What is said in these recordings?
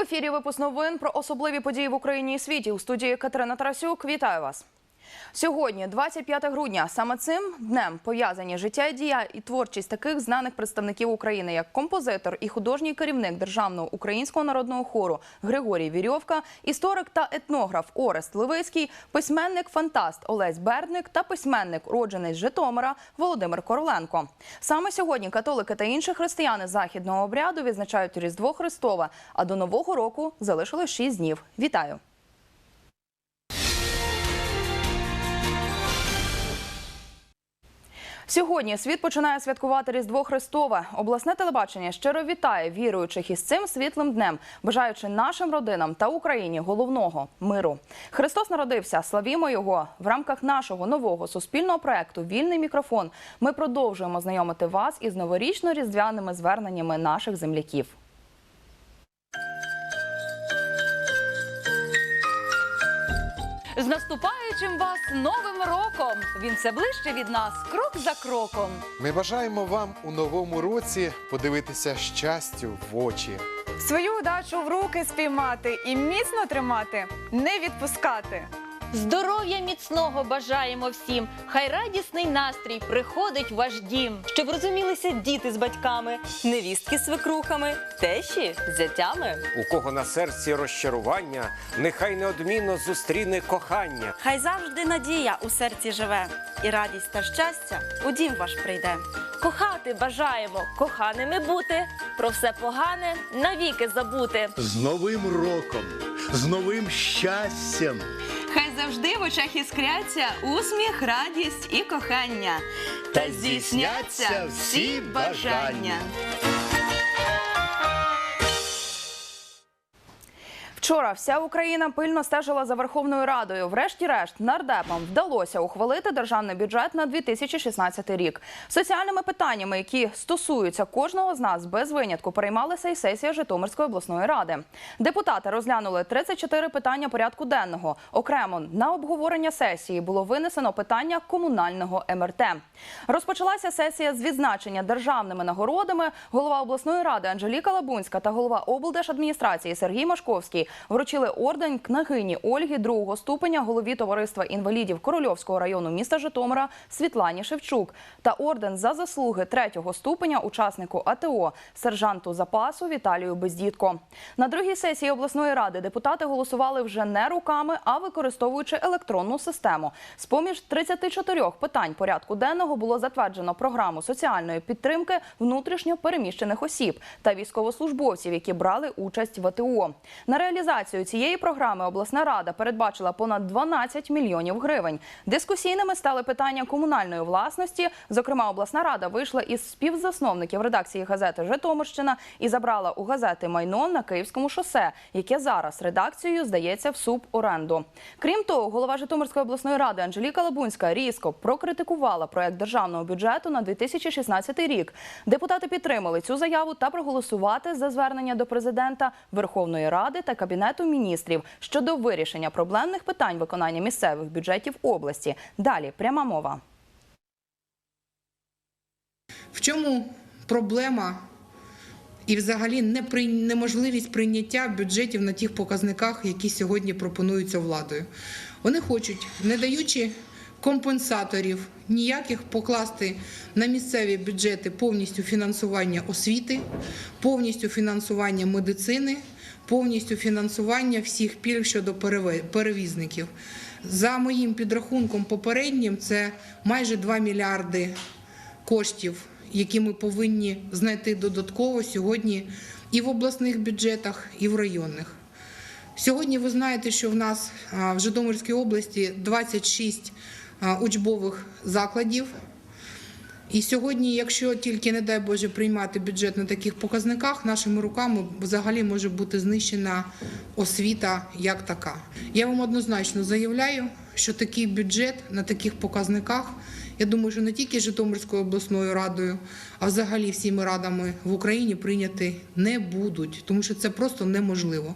ефірі випуск новин про особливі події в Україні і світі. У студії Катерина Тарасюк. Вітаю вас. Сьогодні, 25 грудня, саме цим днем пов'язані життя і дія і творчість таких знаних представників України, як композитор і художній керівник державного українського народного хору Григорій Вірьовка, історик та етнограф Орест Левицький, письменник-фантаст Олесь Бердник та письменник, уроджений з Житомира Володимир Короленко. Саме сьогодні католики та інші християни західного обряду відзначають Різдво Христове, а до нового року залишилось 6 днів. Вітаю! Сьогодні світ починає святкувати Різдво Христове. Обласне телебачення щиро вітає віруючих із цим світлим днем, бажаючи нашим родинам та Україні головного миру. Христос народився. Славімо його в рамках нашого нового суспільного проекту Вільний мікрофон. Ми продовжуємо знайомити вас із новорічно-різдвяними зверненнями наших земляків. З наступаючим вас новим роком! Він все ближче від нас, крок за кроком. Ми бажаємо вам у новому році подивитися щастю в очі. Свою удачу в руки спіймати і міцно тримати, не відпускати. Здоров'я міцного бажаємо всім. Хай радісний настрій приходить в ваш дім. Щоб розумілися діти з батьками, невістки з свекрухами, тещі з зятями. У кого на серці розчарування, нехай неодмінно зустріне кохання. Хай завжди надія у серці живе, і радість та щастя у дім ваш прийде. Кохати бажаємо, коханими бути, про все погане навіки забути. з Новим роком, з новим щастям. Хай завжди в очах іскряться усміх, радість і кохання. Та здійсняться всі бажання. Вчора вся Україна пильно стежила за Верховною Радою. Врешті-решт нардепам вдалося ухвалити державний бюджет на 2016 рік. Соціальними питаннями, які стосуються кожного з нас без винятку, переймалася і сесія Житомирської обласної ради. Депутати розглянули 34 питання порядку денного. Окремо на обговорення сесії було винесено питання комунального МРТ. Розпочалася сесія з відзначення державними нагородами. Голова обласної ради Анжеліка Лабунська та голова облдержадміністрації Сергій Машковський вручили орден княгині Ольги другого ступеня голові товариства інвалідів Корольовського району міста Житомира Світлані Шевчук та орден за заслуги третього ступеня учаснику АТО сержанту запасу Віталію Бездітко. На другій сесії обласної ради депутати голосували вже не руками, а використовуючи електронну систему. З поміж 34 питань порядку денного було затверджено програму соціальної підтримки внутрішньо переміщених осіб та військовослужбовців, які брали участь в АТО. На реалізацію цієї програми обласна рада передбачила понад 12 мільйонів гривень. Дискусійними стали питання комунальної власності. Зокрема, обласна рада вийшла із співзасновників редакції газети Житомирщина і забрала у газети майно на Київському шосе, яке зараз редакцією здається в суборенду. Крім того, голова Житомирської обласної ради Анжеліка Лабунська різко прокритикувала проект державного бюджету на 2016 рік. Депутати підтримали цю заяву та проголосувати за звернення до президента Верховної Ради та Кабінету міністрів щодо вирішення проблемних питань виконання місцевих бюджетів області. Далі пряма мова. В чому проблема і взагалі неможливість прийняття бюджетів на тих показниках, які сьогодні пропонуються владою? Вони хочуть, не даючи компенсаторів ніяких покласти на місцеві бюджети повністю фінансування освіти, повністю фінансування медицини, повністю фінансування всіх пільг щодо перевізників. За моїм підрахунком попереднім, це майже 2 мільярди коштів, які ми повинні знайти додатково сьогодні і в обласних бюджетах, і в районних. Сьогодні ви знаєте, що в нас в Житомирській області 26 а, учбових закладів. І сьогодні, якщо тільки, не дай Боже, приймати бюджет на таких показниках, нашими руками взагалі може бути знищена освіта як така. Я вам однозначно заявляю, що такий бюджет на таких показниках, я думаю, що не тільки Житомирською обласною радою, а взагалі всіми радами в Україні прийняти не будуть, тому що це просто неможливо.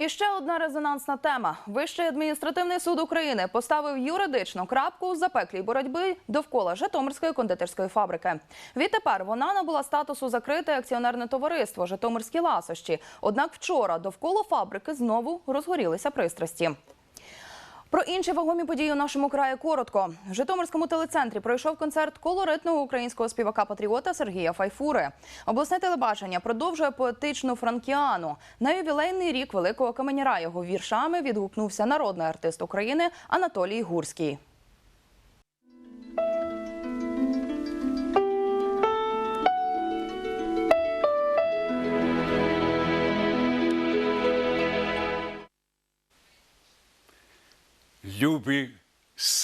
І ще одна резонансна тема. Вищий адміністративний суд України поставив юридичну крапку у запеклій боротьби довкола Житомирської кондитерської фабрики. Відтепер вона набула статусу закрите акціонерне товариство Житомирські ласощі. Однак вчора довкола фабрики знову розгорілися пристрасті. Про інші вагомі події у нашому краї коротко. В Житомирському телецентрі пройшов концерт колоритного українського співака-патріота Сергія Файфури. Обласне телебачення продовжує поетичну франкіану. На ювілейний рік великого каменяра його віршами відгукнувся народний артист України Анатолій Гурський.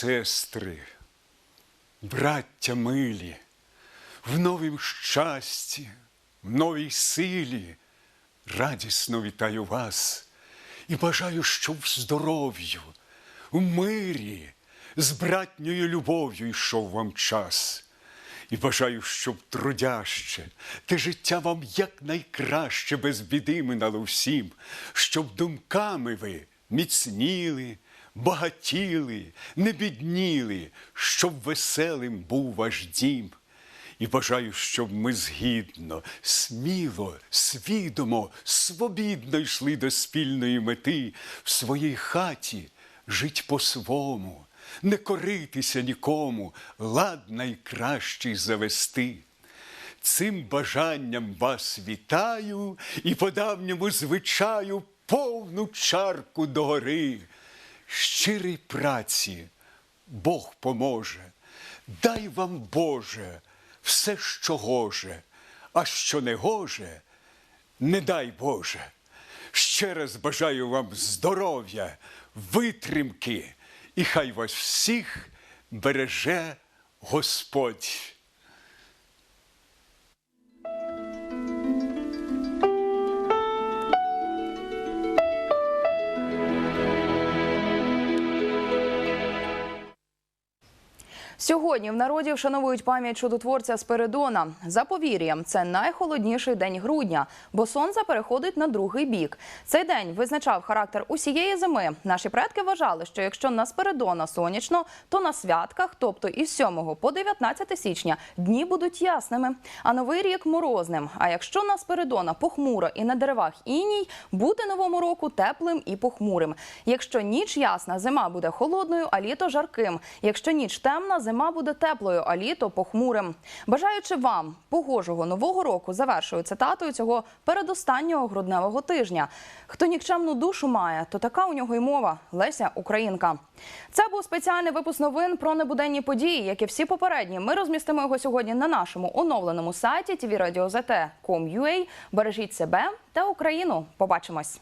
Сестри, браття милі, в новім щасті, в новій силі радісно вітаю вас і бажаю, щоб в здоров'ю, в мирі, з братньою любов'ю йшов вам час. І бажаю, щоб трудяще, те життя вам якнайкраще без біди минало всім, щоб думками ви міцніли, багатіли, не бідніли, щоб веселим був ваш дім. І бажаю, щоб ми згідно, сміло, свідомо, свобідно йшли до спільної мети в своїй хаті жить по-свому, не коритися нікому, лад найкращий завести. Цим бажанням вас вітаю і по давньому звичаю повну чарку догори. Щирій праці Бог поможе, дай вам Боже все, що гоже, а що не гоже, не дай Боже. Ще раз бажаю вам здоров'я, витримки, і хай вас всіх береже Господь. Сьогодні в народі вшановують пам'ять чудотворця Спиридона. За повір'ям, це найхолодніший день грудня, бо сонце переходить на другий бік. Цей день визначав характер усієї зими. Наші предки вважали, що якщо на Спиридона сонячно, то на святках, тобто із 7 по 19 січня, дні будуть ясними, а новий рік морозним. А якщо на Спиридона похмуро і на деревах іній, буде новому року теплим і похмурим. Якщо ніч ясна, зима буде холодною, а літо жарким. Якщо ніч темна, зима буде теплою, а літо похмурим. Бажаючи вам погожого нового року, завершую цитатою цього передостаннього грудневого тижня. Хто нікчемну душу має, то така у нього й мова Леся Українка. Це був спеціальний випуск новин про небуденні події, як і всі попередні. Ми розмістимо його сьогодні на нашому оновленому сайті tvradio.zt.com.ua. Бережіть себе та Україну. Побачимось.